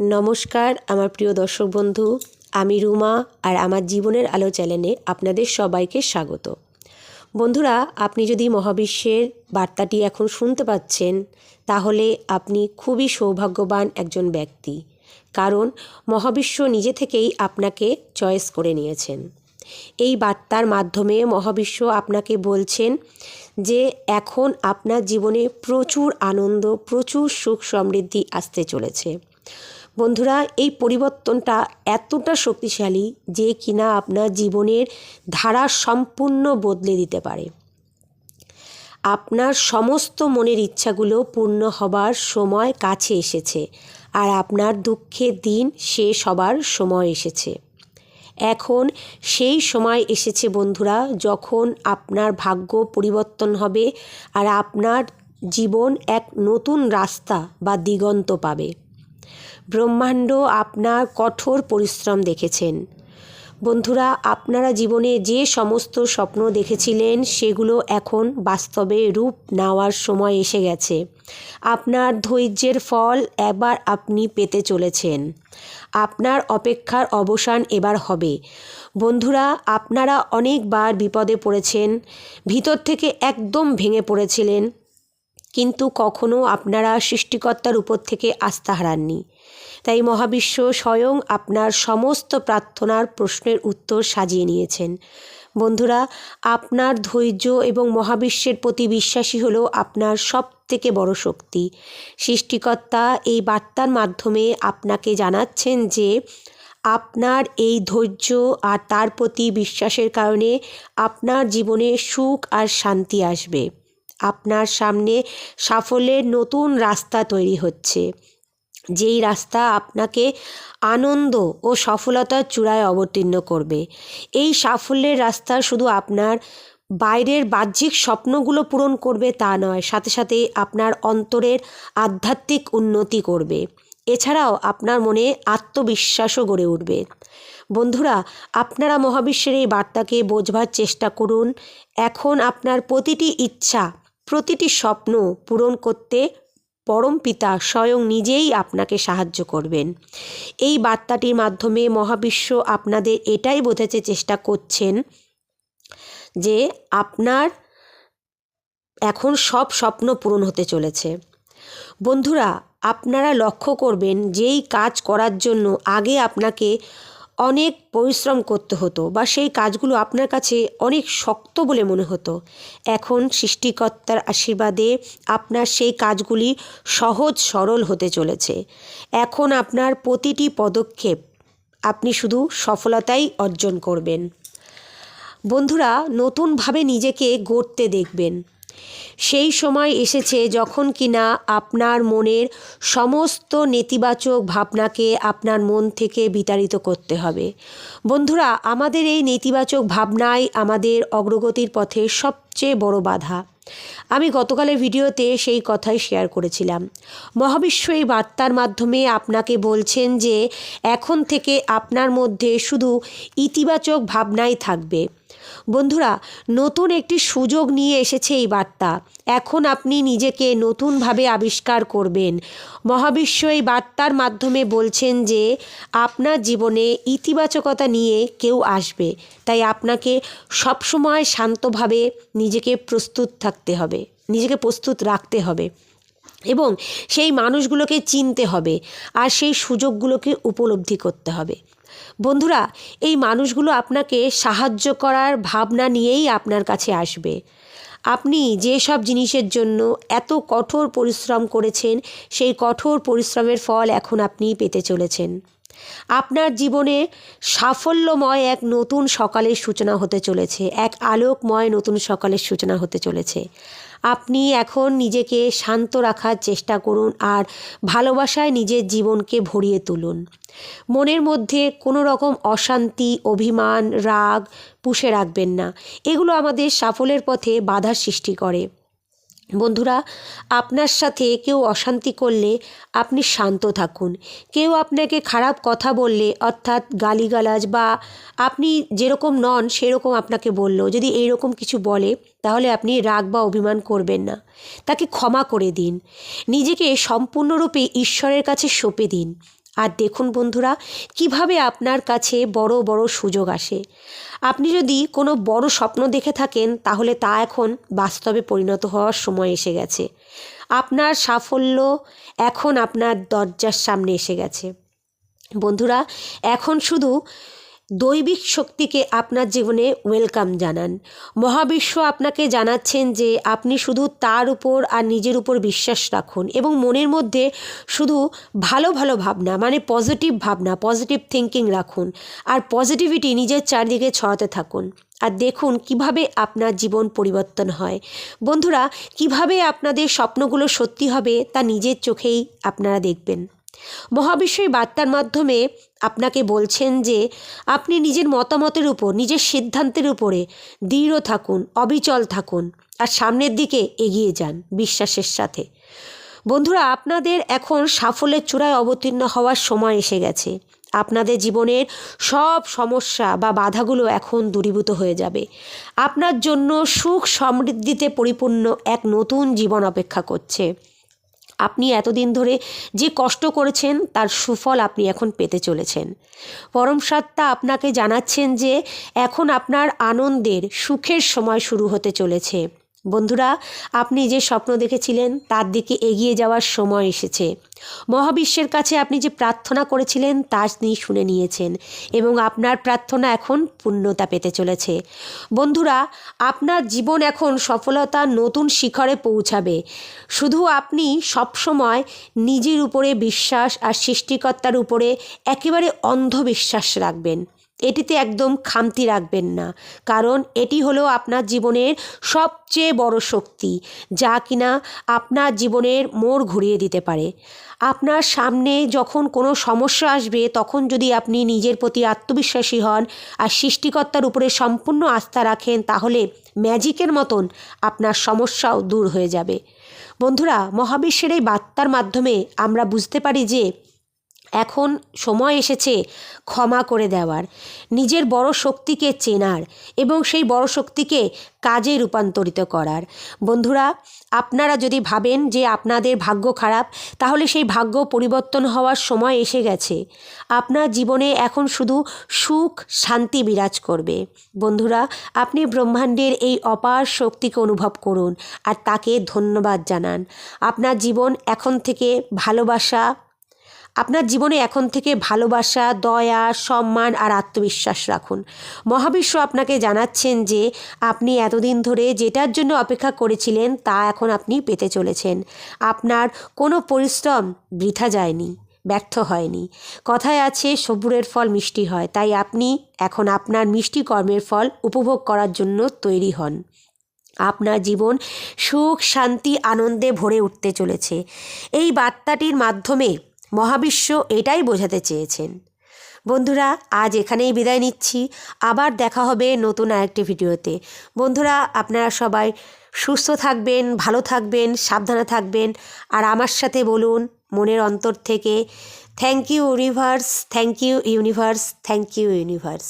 নমস্কার, আমার প্রিয় দর্শক বন্ধু। আমি রুমা আর আমার জীবনের আলো চ্যানেলে আপনাদের সবাইকে স্বাগত। বন্ধুরা, আপনি যদি মহাবিশ্বের বার্তাটি এখন শুনতে পাচ্ছেন, তাহলে আপনি খুবই সৌভাগ্যবান একজন ব্যক্তি। কারণ, মহাবিশ্ব নিজে থেকেই আপনাকে চয়েস করে নিয়েছেন। এই বার্তার মাধ্যমে মহাবিশ্ব আপনাকে বলছেন যে, এখন আপনার জীবনে প্রচুর আনন্দ, প্রচুর সুখ সমৃদ্ধি আসতে চলেছে। বন্ধুরা, এই পরিবর্তনটা এতটা শক্তিশালী যে কিনা আপনার জীবনের ধারা সম্পূর্ণ বদলে দিতে পারে। আপনার সমস্ত মনের ইচ্ছাগুলো পূর্ণ হবার সময় কাছে এসেছে আর আপনার দুঃখের দিন শেষ হবার সময় এসেছে। এখন সেই সময় এসেছে বন্ধুরা, যখন আপনার ভাগ্য পরিবর্তন হবে আর আপনার জীবন এক নতুন রাস্তা বা দিগন্ত পাবে। ব্রহ্মাণ্ড আপনার কঠোর পরিশ্রম দেখেছেন। বন্ধুরা, আপনারা জীবনে যে সমস্ত স্বপ্ন দেখেছিলেন, সেগুলো এখন বাস্তবে রূপ নেওয়ার সময় এসে গেছে। আপনার ধৈর্যের ফল এবার আপনি পেতে চলেছেন। আপনার অপেক্ষার অবসান এবার হবে। বন্ধুরা, আপনারা অনেকবার বিপদে পড়েছেন, ভিতর থেকে একদম ভেঙে পড়েছিলেন, কিন্তু কখনো আপনারা সৃষ্টিকর্তার উপর থেকে আস্থা হারাননি। তাই মহাবিশ্ব স্বয়ং আপনার সমস্ত প্রার্থনার প্রশ্নের উত্তর সাজিয়ে নিয়েছেন। বন্ধুরা, আপনার ধৈর্য এবং মহাবিশ্বের প্রতি বিশ্বাসী হলো আপনার সব থেকে বড় শক্তি। সৃষ্টিকর্তা এই বার্তার মাধ্যমে আপনাকে জানাচ্ছেন যে আপনার এই ধৈর্য আর তার প্রতি বিশ্বাসের কারণে আপনার জীবনে সুখ আর শান্তি আসবে। আপনার সামনে সাফল্যের নতুন রাস্তা তৈরি হচ্ছে। যেই রাস্তা আপনাকে আনন্দ ও সফলতার চূড়ায় অবতীর্ণ করবে। এই সাফল্যের রাস্তা শুধু আপনার বাইরের বাহ্যিক স্বপ্নগুলো পূরণ করবে তা নয়, সাথে সাথে আপনার অন্তরের আধ্যাত্মিক উন্নতি করবে। এছাড়াও আপনার মনে আত্মবিশ্বাসও গড়ে উঠবে। বন্ধুরা, আপনারা মহাবিশ্বের এই বার্তাকে বোঝবার চেষ্টা করুন। এখন আপনার প্রতিটি ইচ্ছা, প্রতিটি স্বপ্ন পূরণ করতে পরম পিতা স্বয়ং নিজেই আপনাকে সাহায্য করবেন। এই বার্তাটির মাধ্যমে মহাবিশ্ব আপনাদের এটাই বোঝাতে চেষ্টা করছেন যে আপনার এখন সব স্বপ্ন পূরণ হতে চলেছে। বন্ধুরা, আপনারা লক্ষ্য করবেন যেই কাজ করার জন্য আগে আপনাকে অনেক পরিশ্রম করতে হতো বা সেই কাজগুলো আপনার কাছে অনেক শক্ত বলে মনে হতো। এখন সৃষ্টিকর্তার আশীর্বাদে আপনার সেই কাজগুলি সহজ সরল হতে চলেছে। এখন আপনার প্রতিটি পদক্ষেপ আপনি শুধু সফলতাই অর্জন করবেন। বন্ধুরা, নতুনভাবে নিজেকে গড়তে দেখবেন। সেই সময় এসেছে যখন কিনা আপনার মনের সমস্ত নেতিবাচক ভাবনাকে আপনার মন থেকে বিতাড়িত করতে হবে। বন্ধুরা, আমাদের এই নেতিবাচক ভাবনাই আমাদের অগ্রগতির পথে সবচেয়ে বড় বাধা। আমি গতকালের ভিডিওতে সেই কথাই শেয়ার করেছিলাম। মহাবিশ্ব এই বার্তার মাধ্যমে আপনাকে বলছেন যে, এখন থেকে আপনার মধ্যে শুধু ইতিবাচক ভাবনাই থাকবে। বন্ধুরা, নতুন একটি সুযোগ নিয়ে এসেছে এই বার্তা। এখন আপনি নিজেকে নতুনভাবে আবিষ্কার করবেন। মহাবিশ্ব এই বার্তার মাধ্যমে বলছেন যে, আপনার জীবনে ইতিবাচকতা নিয়ে কেউ আসবে। তাই আপনাকে সবসময় শান্তভাবে নিজেকে প্রস্তুত থাকতে হবে, নিজেকে প্রস্তুত রাখতে হবে। এবং সেই মানুষগুলোকে চিনতে হবে আর সেই সুযোগগুলোকে উপলব্ধি করতে হবে। বন্ধুরা, এই মানুষগুলো আপনাকে সাহায্য করার ভাবনা নিয়েই আপনার কাছে আসবে। আপনি যে সব জিনিসের জন্য এত কঠোর পরিশ্রম করেছেন, সেই কঠোর পরিশ্রমের ফল এখন আপনি পেতে চলেছেন। আপনার জীবনে সাফল্যময় এক নতুন সকালের সূচনা হতে চলেছে, এক আলোকময় নতুন সকালের সূচনা হতে চলেছে। আপনি এখন নিজেকে শান্ত রাখার চেষ্টা করুন আর ভালোবাসায় নিজের জীবনকে ভরিয়ে তুলুন। মনের মধ্যে কোনো রকম অশান্তি, অভিমান, রাগ পুষে রাখবেন না। এগুলো আমাদের সাফল্যের পথে বাধার সৃষ্টি করে। বন্ধুরা, আপনার সাথে কেউ অশান্তি করলে আপনি শান্ত থাকুন। কেউ আপনাকে খারাপ কথা বললে, অর্থাৎ গালিগালাজ বা আপনি যেরকম নন, সেরকম আপনাকে বলল। যদি এইরকম কিছু বলে, তাহলে আপনি রাগ বা অভিমান করবেন না। তাকে ক্ষমা করে দিন। নিজেকে সম্পূর্ণরূপে ঈশ্বরের কাছে সঁপে দিন। আর দেখুন বন্ধুরা, কীভাবে আপনার কাছে বড় বড় সুযোগ আসে। আপনি যদি কোনো বড় স্বপ্ন দেখে থাকেন, তাহলে তা এখন বাস্তবে পরিণত হওয়ার সময় এসে গেছে। আপনার সাফল্য এখন আপনার দরজার সামনে এসে গেছে। বন্ধুরা, এখন শুধু দৈবিক শক্তিকে আপনার জীবনে ওয়েলকাম জানান। মহাবিশ্ব আপনাকে জানাচ্ছেন যে আপনি শুধু তার উপর আর নিজের উপর বিশ্বাস রাখুন এবং মনের মধ্যে শুধু ভালো ভালো ভাবনা মানে পজিটিভ ভাবনা পজিটিভ থিঙ্কিং রাখুন আর পজিটিভিটি নিজের চারদিকে ছড়াতে থাকুন। আর দেখুন কীভাবে আপনার জীবন পরিবর্তন হয়। বন্ধুরা, কীভাবে আপনাদের স্বপ্নগুলো সত্যি হবে তা নিজের চোখেই আপনারা দেখবেন। মহাবিশ্বই বার্তার মাধ্যমে আপনাকে বলছেন যে, আপনি নিজের মতামতের উপর, নিজের সিদ্ধান্তের উপরে দৃঢ় থাকুন, অবিচল থাকুন আর সামনের দিকে এগিয়ে যান বিশ্বাসের সাথে। বন্ধুরা, আপনাদের এখন সাফল্যের চূড়ায় অবতীর্ণ হওয়ার সময় এসে গেছে। আপনাদের জীবনের সব সমস্যা বা বাধাগুলো এখন দূরীভূত হয়ে যাবে। আপনার জন্য সুখ সমৃদ্ধিতে পরিপূর্ণ এক নতুন জীবন অপেক্ষা করছে। আপনি এতদিন ধরে যে কষ্ট করেছেন, তার সুফল আপনি এখন পেতে চলেছেন। পরম সত্তা আপনাকে জানাচ্ছেন যে এখন আপনার আনন্দের, সুখের সময় শুরু হতে চলেছে। বন্ধুরা, আপনি যে স্বপ্ন দেখেছিলেন, তার দিকে এগিয়ে যাওয়ার সময় এসেছে। মহাবিশ্বের কাছে আপনি যে প্রার্থনা করেছিলেন, তা তিনি শুনে নিয়েছেন এবং আপনার প্রার্থনা এখন পূর্ণতা পেতে চলেছে। বন্ধুরা, আপনার জীবন এখন সফলতা নতুন শিখরে পৌঁছাবে। শুধু আপনি সবসময় নিজের উপরে বিশ্বাস আর সৃষ্টিকর্তার উপরে একেবারে অন্ধবিশ্বাস রাখবেন। এটিতে একদম খামতি রাখবেন না। কারণ এটি হলো আপনার জীবনের সবচেয়ে বড় শক্তি, যা কিনা আপনার জীবনের মোড় ঘুরিয়ে দিতে পারে। আপনার সামনে যখন কোনো সমস্যা আসবে, তখন যদি আপনি নিজের প্রতি আত্মবিশ্বাসী হন আর সৃষ্টিকর্তার উপরে সম্পূর্ণ আস্থা রাখেন, তাহলে ম্যাজিকের মতন আপনার সমস্যাও দূর হয়ে যাবে। বন্ধুরা, মহাবিশ্বের এই বার্তার মাধ্যমে আমরা বুঝতে পারি যে এখন সময় এসেছে ক্ষমা করে দেওয়ার, নিজের বড় শক্তিকে চেনার এবং সেই বড় শক্তিকে কাজে রূপান্তরিত করার। বন্ধুরা, আপনারা যদি ভাবেন যে আপনাদের ভাগ্য খারাপ, তাহলে সেই ভাগ্য পরিবর্তন হওয়ার সময় এসে গেছে। আপনার জীবনে এখন শুধু সুখ, শান্তি বিরাজ করবে। বন্ধুরা, আপনি ব্রহ্মাণ্ডের এই অপার শক্তিকে অনুভব করুন আর তাকে ধন্যবাদ জানান। আপনার জীবন এখন থেকে ভালোবাসা আপনার জীবনে এখন থেকে ভালোবাসা, দয়া, সম্মান আর আত্মবিশ্বাস রাখুন। মহাবিশ্ব আপনাকে জানাচ্ছেন যে আপনি এতদিন ধরে যেটার জন্য অপেক্ষা করেছিলেন তা এখন আপনি পেতে চলেছেন। আপনার কোনো পরিশ্রম বৃথা যায়নি, ব্যর্থ হয়নি। কথায় আছে, সবুরের ফল মিষ্টি হয়, তাই আপনি এখন আপনার মিষ্টি কর্মের ফল উপভোগ করার জন্য তৈরি হন। আপনার জীবন সুখ, শান্তি, আনন্দে ভরে উঠতে চলেছে। এই বার্তাটির মাধ্যমে মহাবিশ্ব এটাই বোঝাতে চেয়েছেন। বন্ধুরা, আজ এখানেই বিদায় নিচ্ছি। আবার দেখা হবে নতুন আরেকটি ভিডিওতে। বন্ধুরা, আপনারা সবাই সুস্থ থাকবেন, ভালো থাকবেন, সাবধানে থাকবেন। আর আমার সাথে বলুন, মনের অন্তর থেকে thank you universe thank you universe thank you universe